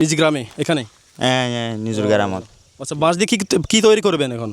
নিজ গ্রামে এখানে? হ্যাঁ হ্যাঁ নিজের গ্রামত আচ্ছা বাঁশ দিয়ে কি কি তৈরি করবেন এখন?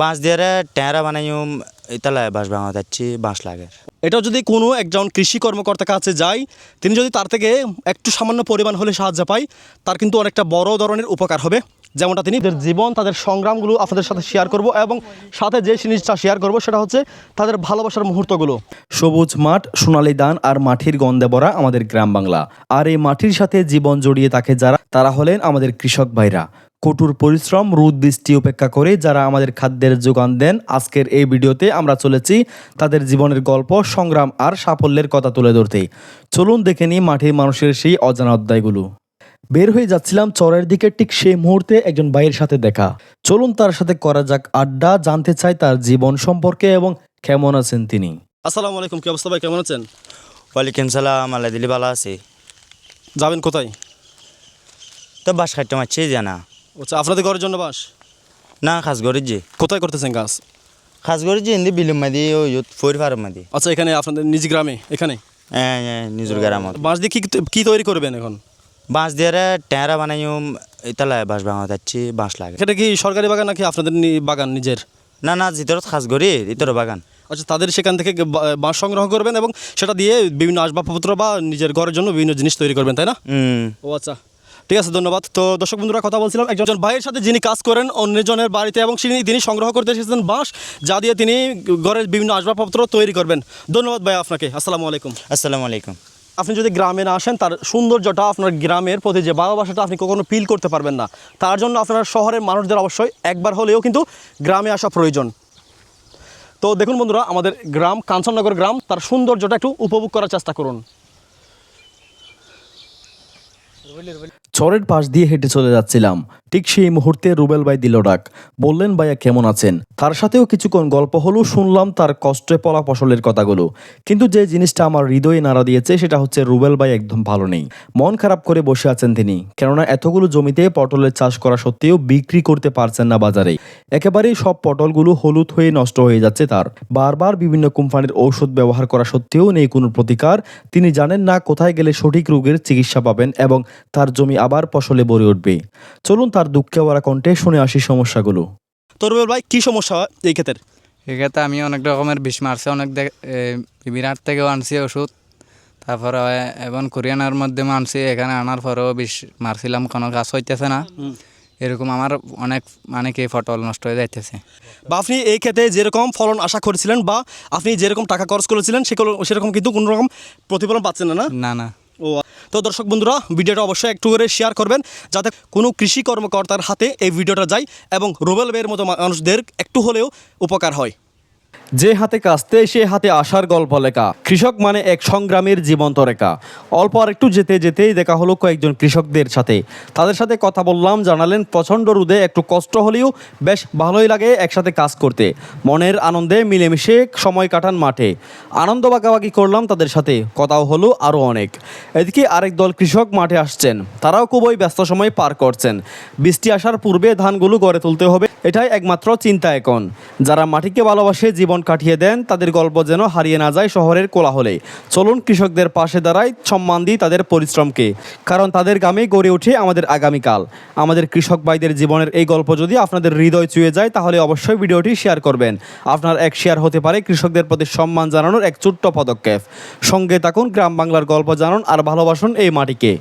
বাঁশ দিয়ে ট্যাঁরা বানাইম ইতালায় বাঁশ ভাঙা যাচ্ছি বাঁশ লাগে। এটা যদি কোনো একজন কৃষি কর্মকর্তার কাছে যায় তিনি যদি তার থেকে একটু সামান্য পরিমাণ হলে সাহায্য পায় তার কিন্তু অনেকটা বড় ধরনের উপকার হবে। যেমনটা তিনি তাদের জীবন, তাদের সংগ্রামগুলো আপনাদের সাথে শেয়ার করব এবং সাথে যে জিনিসটা শেয়ার করব সেটা হচ্ছে তাদের ভালোবাসার মুহূর্তগুলো। সবুজ মাঠ, সোনালী দান আর মাটির গন্ধে ভরা আমাদের গ্রাম বাংলা। আর এই মাটির সাথে জীবন জড়িয়ে থাকে যারা, তারা হলেন আমাদের কৃষক ভাইরা। কঠোর পরিশ্রম রোদ বৃষ্টি উপেক্ষা করে যারা আমাদের খাদ্যের যোগান দেন, আজকের এই ভিডিওতে আমরা চলেছি তাদের জীবনের গল্প, সংগ্রাম আর সাফল্যের কথা তুলে ধরতে। চলুন দেখে নিই মাটির মানুষের সেই অজানা অধ্যায়গুলো। বের হয়ে যাচ্ছিলাম চরের দিকে ঠিক সেই মুহূর্তে একজন ভাইয়ের সাথে দেখা। চলুন তার সাথে করা যাক আড্ডা জানতে চাই তার জীবন সম্পর্কে এবং কেমন আছেন তিনি। আসসালামু আলাইকুম কি অবস্থা ভাই? কেমন আছেন? ওয়ালাইকুম সালাম আল্লাহ দিলি ভালো আছি। যাবেন কোথায়? তো বাঁশ খাইতে মারছি জানা আচ্ছা আপনাদের ঘরের জন্য বাস? না খাস গরিব যে। কোথায় করতেছেন কাজ খাস গরিব যে হিন্দি বিলুম মাদি ওই ফোর ফার মাদি। আচ্ছা এখানে আপনাদের নিজ গ্রামে এখানে? হ্যাঁ হ্যাঁ নিজের গ্রামত বাঁশ দিয়ে কি কি তৈরি করবেন এখন? বাঁশ দিয়ে টেঁরা বানাইম ইতালা বাঁশ ভাঙা যাচ্ছি বাঁশ লাগে। সেটা কি সরকারি বাগান নাকি আপনাদের বাগান নিজের? না না জিতরত খাস গরি ইতর বাগান। আচ্ছা তাদের সেখান থেকে বাঁশ সংগ্রহ করবেন এবং সেটা দিয়ে বিভিন্ন আসবাবপত্র বা নিজের ঘরের জন্য বিভিন্ন জিনিস তৈরি করবেন তাই না? ও আচ্ছা ঠিক আছে ধন্যবাদ। তো দর্শক বন্ধুরা কথা বলছিলাম একজন একজন ভাইয়ের সাথে যিনি কাজ করেন অন্যজনের বাড়িতে এবং তিনি তিনি সংগ্রহ করতে এসেছেন বাঁশ যা দিয়ে তিনি ঘরের বিভিন্ন আসবাবপত্র তৈরি করবেন। ধন্যবাদ ভাই আপনাকে আসসালামু আলাইকুম। আসসালামু আলাইকুম। আপনি যদি গ্রামে না আসেন, তার সৌন্দর্যটা আপনার গ্রামের প্রতি যে ভালোবাসাটা আপনি কখনো ফিল করতে পারবেন না। তার জন্য আপনার শহরের মানুষদের অবশ্যই একবার হলেও কিন্তু গ্রামে আসা প্রয়োজন। তো দেখুন বন্ধুরা, আমাদের গ্রাম, কাঞ্চননগর গ্রাম, তার সৌন্দর্যটা একটু উপভোগ করার চেষ্টা করুন। চরের পাশ দিয়ে হেঁটে চলে যাচ্ছিলাম। ঠিক সেই মুহূর্তে রুবেল ভাই দিল ডাক। বললেন, ভাইয়া, কেমন আছেন? তার সাথেও কিছুক্ষণ গল্প হলো শুনলাম তার কষ্টে পলা ফসলের কথাগুলো। কিন্তু যে জিনিসটা আমার হৃদয়ে নাড়া দিয়েছে, সেটা হচ্ছে রুবেল ভাই একদম ভালো নেই। মন খারাপ করে বসে আছেন তিনি। কেননা এতগুলো জমিতে পটলের চাষ করা সত্ত্বেও বিক্রি করতে পারছেন না বাজারে। একেবারেই সব পটলগুলো হলুদ হয়ে নষ্ট হয়ে যাচ্ছে তার। বারবার বিভিন্ন কোম্পানির ঔষধ ব্যবহার করা সত্ত্বেও নেই কোনো প্রতিকার। তিনি জানেন না কোথায় গেলে সঠিক রোগের চিকিৎসা পাবেন এবং তার জমি আবার ফসলে ভরে উঠবে। চলুন তার দুঃখে ভরা কণ্ঠে শুনে আসি সমস্যাগুলো। তো রুবেল ভাই কি সমস্যা হয় এই ক্ষেত্রে? এক্ষেত্রে আমি অনেক রকমের বিষ মারছি অনেক বিরাট থেকেও আনছি ওষুধ। তারপরে এবং কোরিয়ানার মাধ্যমে আনছি এখানে আনার পরেও বিষ মারছিলাম কোনো গাছ হইতেছে না। এরকম আমার অনেক মানে কি ফটল নষ্ট হয়ে যাইতেছে। বা আপনি এই ক্ষেত্রে যেরকম ফলন আশা করেছিলেন বা আপনি যেরকম টাকা খরচ করেছিলেন সেগুলো সেরকম কিন্তু কোনো রকম প্রতিফলন পাচ্ছেন না? না না। তো দর্শক বন্ধুরা, ভিডিওটা অবশ্যই একটু করে শেয়ার করবেন, যাতে কোনো কৃষি কর্মকর্তার হাতে এই ভিডিওটা যায় এবং রুবেল বের মতো মানুষদের একটু হলেও উপকার হয়। যে হাতে কাস্তে সে হাতে আসার গল্প লেখা। কৃষক মানে এক সংগ্রামের জীবন্ত রেখা। অল্প আর একটু যেতে যেতেই দেখা হলো কয়েকজন কৃষকদের সাথে। তাদের সাথে কথা বললাম, জানালেন প্রচণ্ড রোদে একটু কষ্ট হলেও বেশ ভালোই লাগে একসাথে কাজ করতে। মনের আনন্দে মিলেমিশে সময় কাটান মাঠে। আনন্দ বাগাবাগি করলাম তাদের সাথে, কথাও হলো আরও অনেক। এদিকে আরেক দল কৃষক মাঠে আসছেন। তারাও খুবই ব্যস্ত সময় পার করছেন। বৃষ্টি আসার পূর্বে ধানগুলো গড়ে তুলতে হবে, এটাই একমাত্র চিন্তা এখন। যারা মাটিকে ভালোবাসে জীবন কাটিয়ে দেন, তাদের গল্প যেন হারিয়ে না যায় শহরের কোলাহলে। চলুন কৃষকদের পাশে দাঁড়াই, সম্মান দিই তাদের পরিশ্রমকে। কারণ তাদের গ্রামে গড়ে ওঠে আমাদের আগামীকাল। আমাদের কৃষক ভাইদের জীবনের এই গল্প যদি আপনাদের হৃদয় চুয়ে যায়, তাহলে অবশ্যই ভিডিওটি শেয়ার করবেন। আপনার এক শেয়ার হতে পারে কৃষকদের প্রতি সম্মান জানানোর এক ছোট্ট পদক্ষেপ। সঙ্গে থাকুন গ্রাম বাংলার গল্প জানুন আর ভালোবাসুন এই মাটিকে।